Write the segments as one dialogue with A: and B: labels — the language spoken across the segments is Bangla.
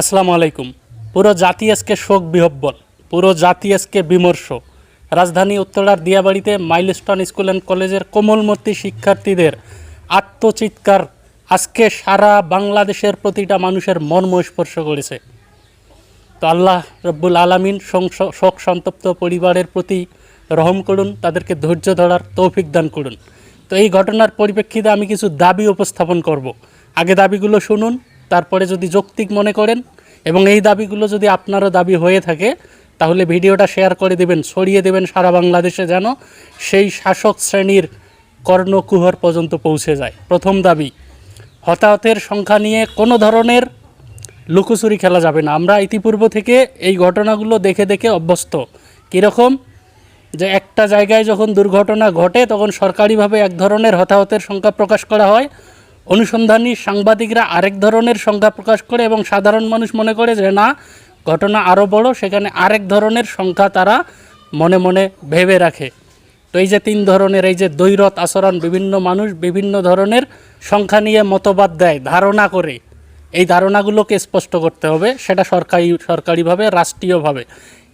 A: আসসালামু আলাইকুম। পুরো জাতি আজকে শোক বিহব্বল, পুরো জাতি আজকে বিমর্ষ। রাজধানী উত্তরার দিয়াবাড়িতে মাইলস্টোন স্কুল অ্যান্ড কলেজের কোমলমতি শিক্ষার্থীদের আত্মচিৎকার আজকে সারা বাংলাদেশের প্রতিটা মানুষের মর্ম স্পর্শ করেছে। তো আল্লাহ রব্বুল আলমিন শোক সন্তপ্ত পরিবারের প্রতি রহম করুন, তাদেরকে ধৈর্য ধরার তৌফিক দান করুন। তো এই ঘটনার পরিপ্রেক্ষিতে আমি কিছু দাবি উপস্থাপন করব। আগে দাবিগুলো শুনুন তারপরে যদি যৌক্তিক মনে করেন এবং এই দাবিগুলো যদি আপনারও দাবি হয়ে থাকে, তাহলে ভিডিওটা শেয়ার করে দেবেন, ছড়িয়ে দেবেন সারা বাংলাদেশে যেন সেই শাসক শ্রেণির কর্ণকুহর পর্যন্ত পৌঁছে যায়। প্রথম দাবি, হতাহতের সংখ্যা নিয়ে কোনো ধরনের লুকোচুরি খেলা যাবে না। আমরা ইতিপূর্ব থেকে এই ঘটনাগুলো দেখে দেখে অভ্যস্ত। কীরকম? যে একটা জায়গায় যখন দুর্ঘটনা ঘটে, তখন সরকারিভাবে এক ধরনের হতাহতের সংখ্যা প্রকাশ করা হয়। অনুসন্ধানী সাংবাদিকরা আরেক ধরনের সংখ্যা প্রকাশ করে এবং সাধারণ মানুষ মনে করে যে, না, ঘটনা আরও বড়, সেখানে আরেক ধরনের সংখ্যা তারা মনে মনে ভেবে রাখে। তো এই যে তিন ধরনের, এই যে দৈরত আচরণ, বিভিন্ন মানুষ বিভিন্ন ধরনের সংখ্যা নিয়ে মতবাদ দেয়, ধারণা করে। এই ধারণাগুলোকে স্পষ্ট করতে হবে, সেটা সরকারি, সরকারিভাবে, রাষ্ট্রীয়ভাবে।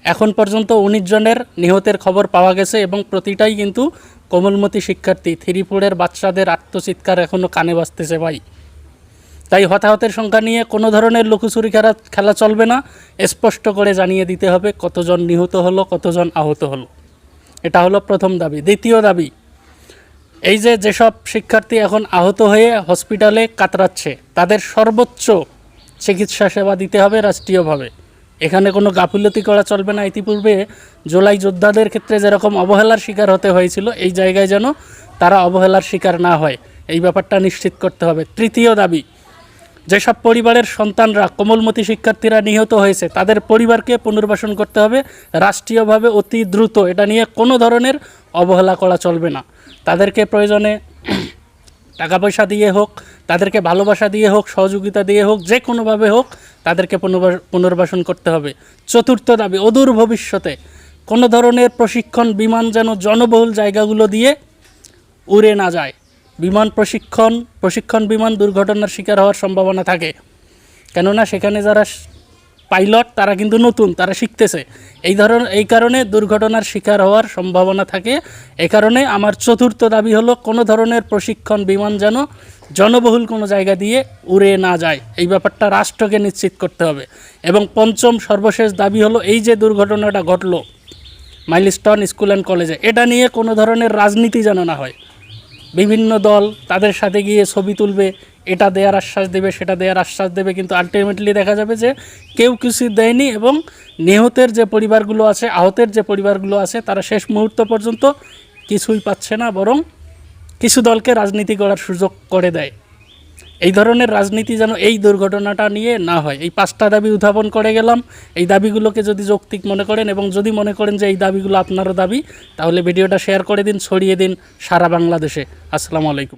A: এখন পর্যন্ত উনিশ জনের নিহতের খবর পাওয়া গেছে এবং প্রতিটাই কিন্তু কোমলমতি শিক্ষার্থী থ্রিপুরের বাচ্চাদের আত্মচিৎকার এখনও কানে বাজতেছে ভাই। তাই হতাহতের সংখ্যা নিয়ে কোনো ধরনের লুকোচুরি খেলা খেলা চলবে না। স্পষ্ট করে জানিয়ে দিতে হবে কতজন নিহত হলো, কতজন আহত হলো। এটা হলো প্রথম দাবি। দ্বিতীয় দাবি, এই যে যেসব শিক্ষার্থী এখন আহত হয়ে হসপিটালে কাতরাচ্ছে, তাদের সর্বোচ্চ চিকিৎসা সেবা দিতে হবে রাষ্ট্রীয়ভাবে। এখানে কোনো গাফিলতি করা চলবে না। ইতিপূর্বে জুলাই যোদ্ধাদের ক্ষেত্রে যেরকম অবহেলার শিকার হতে হয়েছিল, এই জায়গায় যেন তারা অবহেলার শিকার না হয়, এই ব্যাপারটা নিশ্চিত করতে হবে। তৃতীয় দাবি, যেসব পরিবারের সন্তানরা কোমলমতি শিক্ষার্থীরা নিহত হয়েছে, তাদের পরিবারকে পুনর্বাসন করতে হবে। রাষ্ট্রীয়ভাবে অতি দ্রুত এটা নিয়ে কোনো ধরনের অবহেলা করা চলবে না। তাদেরকে প্রয়োজনে টাকা পয়সা দিয়ে হোক, তাদেরকে ভালোবাসা দিয়ে হোক, সহযোগিতা দিয়ে হোক, যে কোনোভাবে হোক, তাদেরকে পুনর্বা- পুনর্বাসন করতে হবে। চতুর্থ দাবি, অদূর ভবিষ্যতে। কোনো ধরনের প্রশিক্ষণ, বিমান যেন জনবহুল জায়গাগুলো দিয়ে উড়ে না যায়। বিমান প্রশিক্ষণ প্রশিক্ষণ বিমান দুর্ঘটনার শিকার হওয়ার সম্ভাবনা থাকে। কেননা সেখানে যারা পাইলট, তারা কিন্তু নতুন, তারা শিখতেছে। এই ধরনের এই কারণে দুর্ঘটনার শিকার হওয়ার সম্ভাবনা থাকে। এ কারণে আমার চতুর্থ দাবি হলো, কোনো ধরনের প্রশিক্ষণ বিমান যেন জনবহুল কোনো জায়গা দিয়ে উড়ে না যায়। এই ব্যাপারটা রাষ্ট্রকে নিশ্চিত করতে হবে। এবং পঞ্চম সর্বশেষ দাবি হলো, এই যে দুর্ঘটনাটা ঘটলো, মাইলস্টোন স্কুল অ্যান্ড কলেজে, এটা নিয়ে কোনো ধরনের রাজনীতি যেন না হয়। বিভিন্ন দল তাদের সাথে গিয়ে ছবি তুলবে এটা দেওয়ার আশ্বাস দেবে, সেটা দেওয়ার আশ্বাস দেবে, কিন্তু আলটিমেটলি দেখা যাবে যে কেউ কিছু দেয়নি এবং নিহতের যে পরিবারগুলো আছে, আহতের যে পরিবারগুলো আছে, তারা শেষ মুহূর্ত পর্যন্ত কিছুই পাচ্ছে না, বরং কিছু দলকে রাজনীতি করার সুযোগ করে দেয়। এই ধরনের রাজনীতি যেন এই দুর্ঘটনাটা নিয়ে না হয়। এই পাঁচটা দাবি উত্থাপন করে গেলাম। এই দাবিগুলোকে যদি যৌক্তিক মনে করেন এবং যদি মনে করেন যে এই দাবিগুলো আপনারও দাবি, তাহলে ভিডিওটা শেয়ার করে দিন, ছড়িয়ে দিন সারা বাংলাদেশে। আসসালামু আলাইকুম।